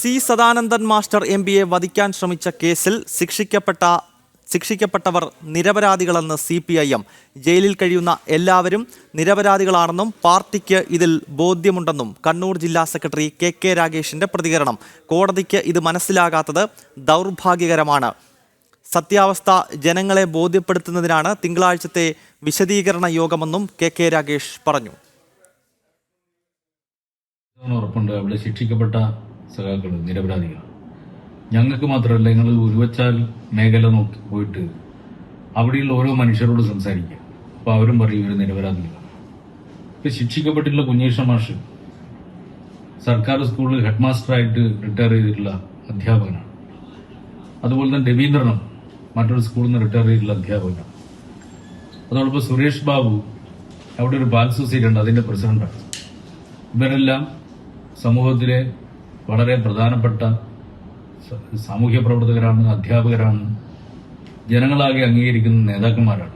C Sadanandan master M പിയെ വധിക്കാൻ ശ്രമിച്ച കേസിൽ ശിക്ഷിക്കപ്പെട്ട ശിക്ഷിക്കപ്പെട്ടവർ നിരപരാധികളെന്ന് സി പി ഐ എം. ജയിലിൽ കഴിയുന്ന എല്ലാവരും നിരപരാധികളാണെന്നും പാർട്ടിക്ക് ഇതിൽ ബോധ്യമുണ്ടെന്നും കണ്ണൂർ ജില്ലാ സെക്രട്ടറി കെ കെ രാഗേഷിന്റെ പ്രതികരണം. കോടതിക്ക് ഇത് മനസ്സിലാകാത്തത് ദൗർഭാഗ്യകരമാണ്. സത്യാവസ്ഥ ജനങ്ങളെ ബോധ്യപ്പെടുത്തുന്നതിനാണ് തിങ്കളാഴ്ചത്തെ വിശദീകരണ യോഗമെന്നും കെ കെ രാഗേഷ് പറഞ്ഞു. ഉറപ്പുണ്ട്. അവിടെ ശിക്ഷിക്കപ്പെട്ട സഖാക്കൾ നിരപരാധികൾ ഞങ്ങൾക്ക് മാത്രമല്ല നിങ്ങൾ ഉരുവച്ചാൽ മേഖല നോക്കി പോയിട്ട് അവിടെയുള്ള ഓരോ മനുഷ്യരോട് സംസാരിക്കുക. അപ്പോൾ അവരും പറയും ഇവർ നിരപരാധികളാണ്. ഇപ്പൊ ശിക്ഷിക്കപ്പെട്ടിട്ടുള്ള കുഞ്ഞേഷ മാഷ് സർക്കാർ സ്കൂളിൽ ഹെഡ് മാസ്റ്ററായിട്ട് റിട്ടയർ ചെയ്തിട്ടുള്ള അധ്യാപകനാണ്. അതുപോലെ തന്നെ രവീന്ദ്രനും മറ്റൊരു സ്കൂളിൽ നിന്ന് റിട്ടയർ ചെയ്തിട്ടുള്ള അധ്യാപകനാണ്. അതോടൊപ്പം സുരേഷ് ബാബു അവിടെ ഒരു ബാൽ സൊസൈറ്റി ഉണ്ട് അതിന്റെ പ്രസിഡന്റാണ്. ഇവരെല്ലാം സമൂഹത്തിലെ വളരെ പ്രധാനപ്പെട്ട സാമൂഹ്യ പ്രവർത്തകരാണ് അധ്യാപകരാണ്. ജനങ്ങളാകെ അംഗീകരിക്കുന്ന നേതാക്കന്മാരാണ്.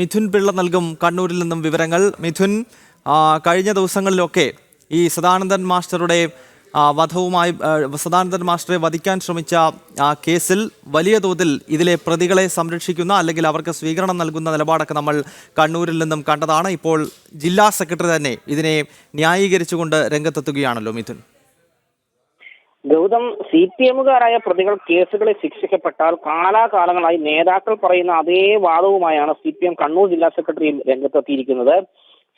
മിഥുൻ പിള്ള നൽകും കണ്ണൂരിൽ നിന്നും വിവരങ്ങൾ. മിഥുൻ കഴിഞ്ഞ ദിവസങ്ങളിലൊക്കെ ഈ സദാനന്ദൻ മാസ്റ്ററുടെ വധവുമായി സദാനന്ദൻ മാസ്റ്ററെ വധിക്കാൻ ശ്രമിച്ച കേസിൽ വലിയ തോതിൽ ഇതിലെ പ്രതികളെ സംരക്ഷിക്കുന്ന അല്ലെങ്കിൽ അവർക്ക് സ്വീകരണം നൽകുന്ന നിലപാടൊക്കെ നമ്മൾ കണ്ണൂരിൽ നിന്നും കണ്ടതാണ്. ഇപ്പോൾ ജില്ലാ സെക്രട്ടറി തന്നെ ഇതിനെ ന്യായീകരിച്ചുകൊണ്ട് രംഗത്തെത്തുകയാണല്ലോ മിഥുൻ. ഗൗതം സി പി എമ്മുകാരായ പ്രതികൾ കേസുകളിൽ ശിക്ഷിക്കപ്പെട്ടാൽ കാലാകാലങ്ങളായി നേതാക്കൾ പറയുന്ന അതേ വാദവുമായാണ് സി പി എം കണ്ണൂർ ജില്ലാ സെക്രട്ടറി രംഗത്തെത്തിയിരിക്കുന്നത്.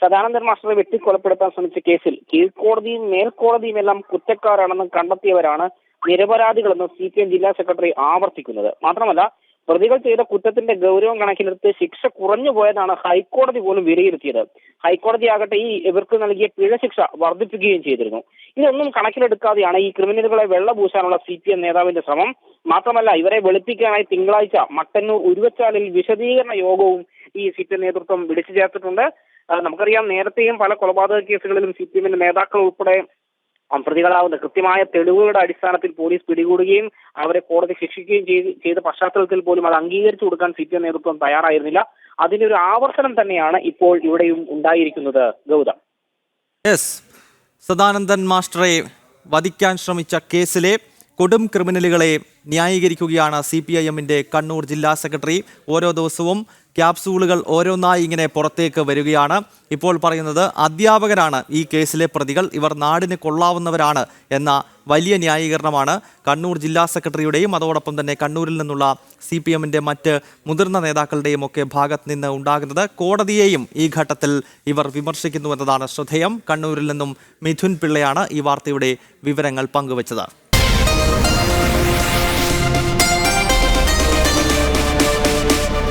സദാനന്ദൻ മാസ്റ്ററെ വെട്ടിക്കൊലപ്പെടുത്താൻ ശ്രമിച്ച കേസിൽ കീഴ്ക്കോടതിയും മേൽക്കോടതിയും എല്ലാം കുറ്റക്കാരാണെന്ന് കണ്ടെത്തിയവരാണ് നിരപരാധികളെന്ന് സി പി എം ജില്ലാ സെക്രട്ടറി ആവർത്തിക്കുന്നത്. മാത്രമല്ല പ്രതികൾ ചെയ്ത കുറ്റത്തിന്റെ ഗൗരവം കണക്കിലെടുത്ത് ശിക്ഷ കുറഞ്ഞു പോയതാണ് ഹൈക്കോടതി പോലും വിലയിരുത്തിയത്. ഹൈക്കോടതി ആകട്ടെ ഈ ഇവർക്ക് നൽകിയ പിഴ ശിക്ഷ വർദ്ധിപ്പിക്കുകയും ചെയ്തിരുന്നു. ഇതൊന്നും കണക്കിലെടുക്കാതെയാണ് ഈ ക്രിമിനലുകളെ വെള്ളപൂശാനുള്ള സി പി എം നേതാവിന്റെ ശ്രമം. മാത്രമല്ല ഇവരെ വെളുപ്പിക്കാനായി തിങ്കളാഴ്ച മട്ടന്നൂർ ഉരുവച്ചാലിൽ വിശദീകരണ യോഗവും ഈ സി പി എം നേതൃത്വം വിളിച്ചു ചേർത്തിട്ടുണ്ട്. നമുക്കറിയാം നേരത്തെയും പല കൊലപാതക കേസുകളിലും സി പി എമ്മിന്റെ നേതാക്കൾ ഉൾപ്പെടെ പ്രതികളാവുന്ന കൃത്യമായ തെളിവുകളുടെ അടിസ്ഥാനത്തിൽ പോലീസ് പിടികൂടുകയും അവരെ കോടതി ശിക്ഷിക്കുകയും ചെയ്ത് പശ്ചാത്തലത്തിൽ പോലും അത് അംഗീകരിച്ചു കൊടുക്കാൻ സി പി എം നേതൃത്വം തയ്യാറായിരുന്നില്ല. അതിന്റെ ഒരു ആവർത്തനം തന്നെയാണ് ഇപ്പോൾ ഇവിടെയും ഉണ്ടായിരിക്കുന്നത്. ഗൗതം. സദാനന്ദൻ മാസ്റ്ററെ വധിക്കാൻ ശ്രമിച്ച കേസിലെ കൊടും ക്രിമിനലുകളെ ന്യായീകരിക്കുകയാണ് സി പി ഐ എമ്മിന്റെ കണ്ണൂർ ജില്ലാ സെക്രട്ടറി. ഓരോ ദിവസവും ക്യാപ്സൂളുകൾ ഓരോന്നായി ഇങ്ങനെ പുറത്തേക്ക് വരികയാണ്. ഇപ്പോൾ പറയുന്നത് അധ്യാപകരാണ് ഈ കേസിലെ പ്രതികൾ. ഇവർ നാടിന് കൊള്ളാവുന്നവരാണ് എന്ന വലിയ ന്യായീകരണമാണ് കണ്ണൂർ ജില്ലാ സെക്രട്ടറിയുടെയും അതോടൊപ്പം തന്നെ കണ്ണൂരിൽ നിന്നുള്ള സി പി എമ്മിന്റെ മറ്റ് മുതിർന്ന നേതാക്കളുടെയും ഒക്കെ ഭാഗത്ത് നിന്ന് ഉണ്ടാകുന്നത്. കോടതിയെയും ഈ ഘട്ടത്തിൽ ഇവർ വിമർശിക്കുന്നു എന്നതാണ് ശ്രദ്ധേയം. കണ്ണൂരിൽ നിന്നും മിഥുൻ പിള്ളയാണ് ഈ വാർത്തയുടെ വിവരങ്ങൾ പങ്കുവച്ചത്.